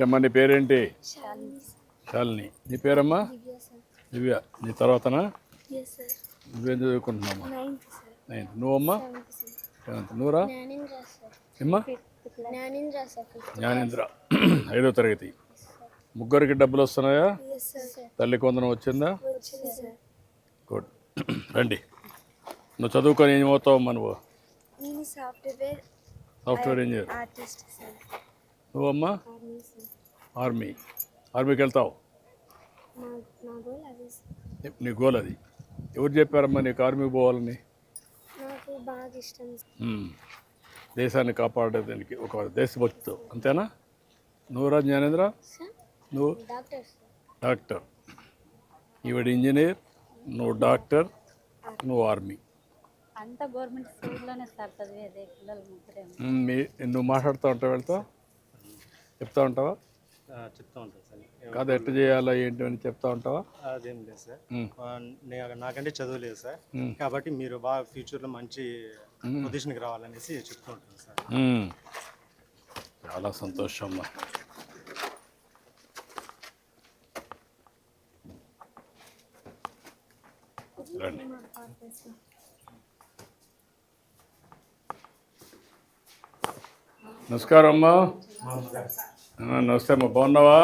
ఏంటమ్మా నీ పేరేంటి? శాలిని. నీ పేరమ్మా? దివ్య నీ తర్వాతనా? నువ్వేం చదువుకుంటున్నామా నైన్త్ నువ్వమ్మా? సెవెంత్ నువ్వురా? ఏమ్మా? జ్ఞానేంద్ర ఐదో తరగతి. ముగ్గురికి డబ్బులు వస్తున్నాయా? తల్లి కొందరం వచ్చిందా? గుడ్. రండి. నువ్వు చదువుకొని ఏం అవుతావమ్మా నువ్వు సాఫ్ట్వేర్ సాఫ్ట్వేర్ ఇంజనీర్. నువ్వమ్మా? ఆర్మీ ఆర్మీకి వెళ్తావు? నా గోల్ అదే ఎవరు చెప్పారమ్మా నీకు ఆర్మీకి పోవాలని. దేశాన్ని కాపాడేదానికి ఒక దేశభక్తితో. అంతేనా? నువ్వురా జ్ఞానేంద్ర? సార్ నువ్వు? Doctor sir. డాక్టర్. ఈవిడ ఇంజనీర్ నువ్వు డాక్టర్ నువ్వు ఆర్మీ. అంతా గవర్నమెంట్ స్కూల్లోనే సార్ చదివేది పిల్లలు నువ్వు మాట్లాడుతూ ఉంటావు వెళ్తావు? చెప్తా ఉంటావా? చెప్తా ఉంటాను సార్. కాదు ఎట్లా చేయాలా ఏంటి అని చెప్తా ఉంటావా? అదేం లేదు సార్. మ్మ్. ఆ, నే- నాకంటే చదువు లేదు సార్. కాబట్టి మీరు బాగా ఫ్యూచర్లో మంచి పొజిషన్కి రావాలనేసి చెప్తూ ఉంటాను సార్. చాలా సంతోషం అమ్మా. రండి. నమస్కారం అమ్మా. నమస్తే అమ్మా బాగున్నావా.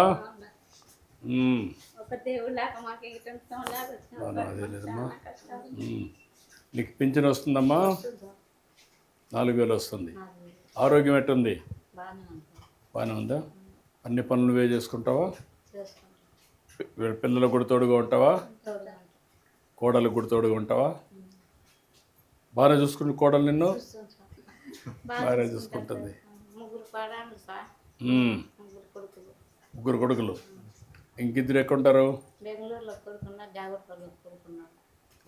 నీకు పింఛన్ వస్తుందమ్మా? నాలుగు వేలు వస్తుంది. ఆరోగ్యం ఎట్టుంది? బాగానే ఉందా. అన్ని పనులు నువ్వే చేసుకుంటావా? వీళ్ళ పిల్లలకు కూడా తోడుగా ఉంటావా? తోడుగా కోడలకు కూడా తోడుగా ఉంటావా? బాగానే చూసుకుని కోడలు నిన్ను? బాగానే చూసుకుంటుంది. ముగ్గురు కొడుకులు. ఇంకిద్దరు ఎక్కడుంటారు?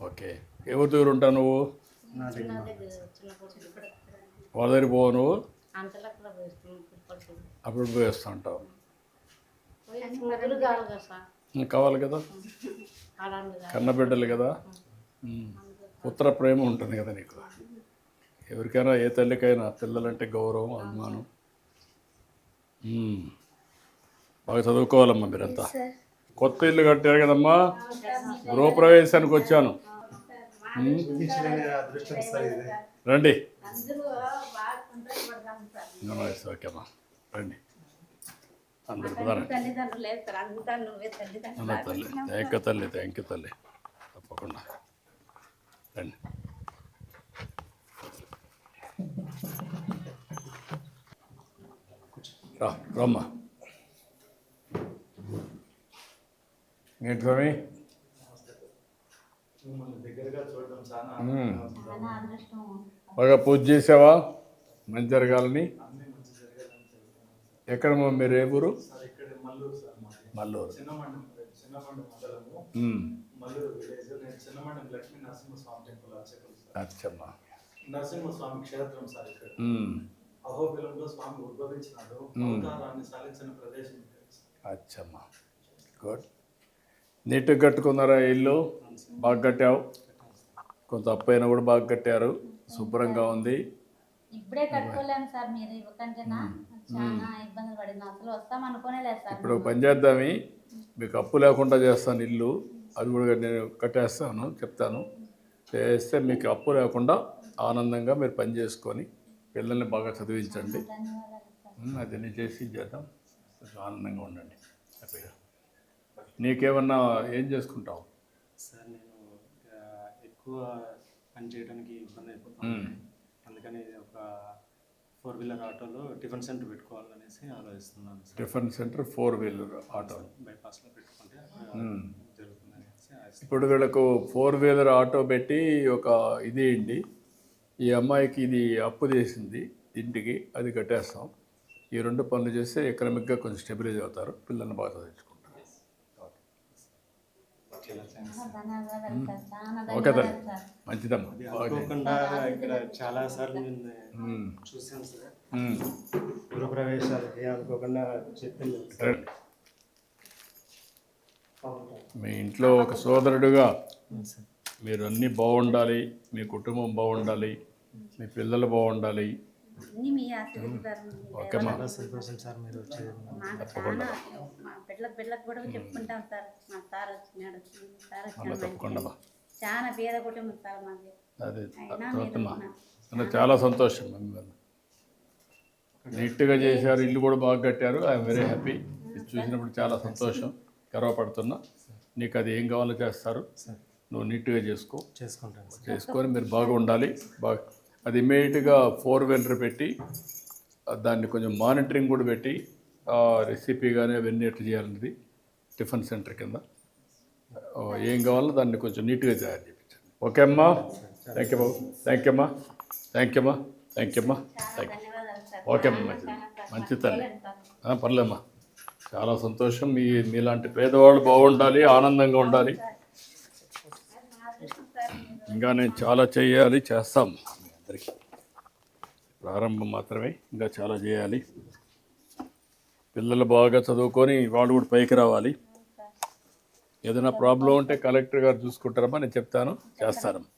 ఓకే. ఎవరి దగ్గర ఉంటావు నువ్వు? వాళ్ళ దగ్గర పోవు నువ్వు? అప్పుడు పోయి వస్తూ ఉంటావు కావాలి కదా కన్నబిడ్డలు కదా. పుత్ర ప్రేమ ఉంటుంది కదా నీకు? ఎవరికైనా ఏ తల్లికైనా పిల్లలంటే గౌరవం అభిమానం. బాగా చదువుకోవాలమ్మా మీరంతా. కొత్త ఇల్లు కట్టారు కదమ్మా? గృహప్రవేశానికి వచ్చాను. రండి. ఓకేమ్మా రండి. అందరు తల్లి థ్యాంక్ యూ తల్లి థ్యాంక్ యూ తల్లి తప్పకుండా. రండి. రా రమ్మా. అదృష్టం బాగా పూజ చేసావా? మంచి జరగాలని? ఎక్కడ మీరు ఏ ఊరు? మల్లూరు. నరసింహస్వామి అచ్చమ్మా. క్షేత్రం సార్ ఇక్కడ. అహోబిలంలో స్వామి ఉద్భవించినాడు. అవతారాన్ని సాధించిన ప్రదేశం. అచ్చమ్మా. గుడ్ నీట్గా కట్టుకున్నారా ఇల్లు? బాగా కట్టావు. కొంత అప్పు అయినా కూడా బాగా కట్టారు. శుభ్రంగా ఉంది. ఇప్పుడే కట్టుకోలేము సార్ మీరు ఇవ్వకంటేనా? చాలా ఇబ్బందులు పడింది. అసలు వస్తాం అనుకోనే లేదు సార్. ఇప్పుడు పని చేద్దామి. మీకు అప్పు లేకుండా చేస్తాను ఇల్లు. అది కూడా నేను కట్టేస్తాను చెప్తాను. చేస్తే మీకు అప్పు లేకుండా ఆనందంగా మీరు పని చేసుకొని పిల్లల్ని బాగా చదివించండి. ఉమ్, అదన్నీ చేసి చేద్దాం. కొంచెం ఆనందంగా ఉండండి. హ్యాపీగా. నీకేమన్నా ఏం చేసుకుంటావు? సార్ నేను ఎక్కువ పని చేయడానికి ఇబ్బంది అయిపోతుంది అందుకని ఒక ఫోర్ వీలర్ ఆటోలో టిఫిన్ సెంటర్ పెట్టుకోవాలనేసి ఆలోచిస్తున్నాను tiffin centre four wheeler auto. బైపాస్లో పెట్టుకుంటే జరుగుతుందనేసి ఆశ. ఇప్పుడు వీళ్ళకు ఫోర్ వీలర్ ఆటో పెట్టి ఒక ఇది ఏంటి ఈ అమ్మాయికి ఇది అప్పు చేసింది ఇంటికి అది కట్టేస్తాం. ఈ రెండు పనులు చేస్తే ఎకనామిక్గా కొంచెం స్టెబిలైజ్ అవుతారు పిల్లల్ని బాగా చదివించుకుంటారు. ఓకే తల్లి. మంచిదమ్మా. ఇక్కడ చాలా సార్లు నేను ఉమ్, చూశాను సార్. ఉమ్. గృహప్రవేశాలు ఏ అనుకోకుండా చెప్పింది. మీ ఇంట్లో ఒక సోదరుడుగా మీరు అన్నీ బాగుండాలి మీ కుటుంబం బాగుండాలి మీ పిల్లలు బాగుండాలి. అన్ని మీ ఆశీర్వాదాలు ఓకేమ్మా చాలా సంతోషం సార్ మీరు వచ్చేది మాకు చాలా మా బిడ్డలకు బిడ్డలకు కూడా చెప్పుకుంటాం సార్. మా సార్ వచ్చినాడు సార్ అలా వచ్చినాడు తప్పకుండా అమ్మా. చాలా పేద కుటుంబం సార్ మాది. అదే అయినా తర్వాతమ్మా మీరు అన్న చాలా సంతోషం మిమ్మల్ని నీట్గా చేశారు ఇల్లు కూడా బాగా కట్టారు. I'm very happy. ఇది చూసినప్పుడు చాలా సంతోషం గర్వపడుతున్నా. నీకు అది ఏం కావాలో చేస్తారు. నువ్వు నీట్గా చేసుకో. చేసుకుంటాను చేసుకొని మీరు బాగా ఉండాలి. బాగా అది ఇమ్మీడియట్గా ఫోర్ వీలర్ పెట్టి దాన్ని కొంచెం మానిటరింగ్ కూడా పెట్టి రెసిపీ కానీ అవన్నీ ఎట్లా చేయాలనేది టిఫిన్ సెంటర్ కింద. ఏం కావాలో దాన్ని కొంచెం నీట్గా తయారు చేయించండి ఓకే అమ్మా? థ్యాంక్ యూ బాబు. థ్యాంక్ యూ అమ్మా. థ్యాంక్ యూ అమ్మా. థ్యాంక్ యూ అమ్మా. థ్యాంక్ యూ ఓకే అమ్మా మంచిది. మంచి తల్లి. పర్లేమ్మా చాలా సంతోషం. మీ మీలాంటి పేదవాళ్ళు బాగుండాలి ఆనందంగా ఉండాలి. ఇంకా నేను చాలా చేయాలి చేస్తాం. మీ అందరికీ ప్రారంభం మాత్రమే ఇంకా చాలా చేయాలి. పిల్లలు బాగా చదువుకొని వాళ్ళు కూడా పైకి రావాలి. ఏదైనా ప్రాబ్లం ఉంటే కలెక్టర్ గారు చూసుకుంటారమ్మా నేను చెప్తాను. చేస్తాను.